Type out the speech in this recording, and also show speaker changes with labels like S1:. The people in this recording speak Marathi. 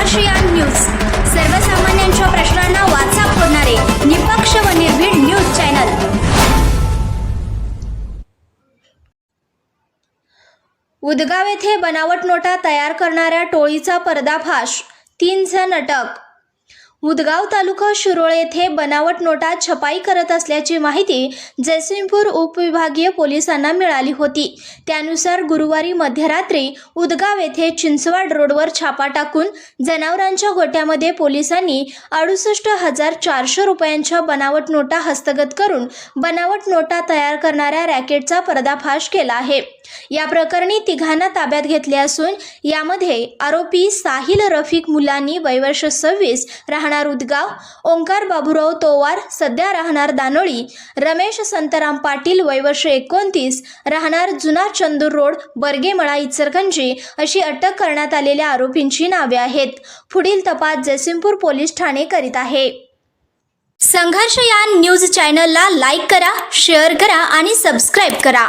S1: संघर्षयान न्यूज. सर्वसामान्यांच्या प्रश्नांना वाचा फोडणारे निपक्ष व निर्भीड न्यूज चॅनल. उदगाव येथे बनावट नोटा तयार करणाऱ्या टोळीचा पर्दाफाश. तीन जण अटक. उदगाव तालुका शिरोळ येथे बनावट नोटा छपाई करत असल्याची माहिती जयसिंगपूर उपविभागीय पोलिसांना मिळाली होती. त्यानुसार गुरुवारी मध्यरात्री उदगाव येथे चिंचवाड रोडवर छापा टाकून जनावरांच्या गोट्यामध्ये पोलिसांनी अडुसष्ट हजार चारशे रुपयांच्या बनावट नोटा हस्तगत करून बनावट नोटा तयार करणाऱ्या रॅकेटचा पर्दाफाश केला आहे. या प्रकरणी तिघांना ताब्यात घेतले असून यामध्ये आरोपी साहिल रफिक मुलांनी वयवर्ष सव्वीस राहणार उदगाव ओंकार बाबुराव तोवार सध्या राहणार दानोळी रमेश संतराम पाटील वयवर्ष एकोणतीस राहणार जुना चंदूर रोड बर्गेमळा इचरगंजी अशी अटक करण्यात आलेल्या आरोपींची नावे आहेत. पुढील तपास जयसिंगपूर पोलीस ठाणे करीत आहे. संघर्ष या न्यूज चॅनलला लाईक करा शेअर करा आणि सबस्क्राईब करा.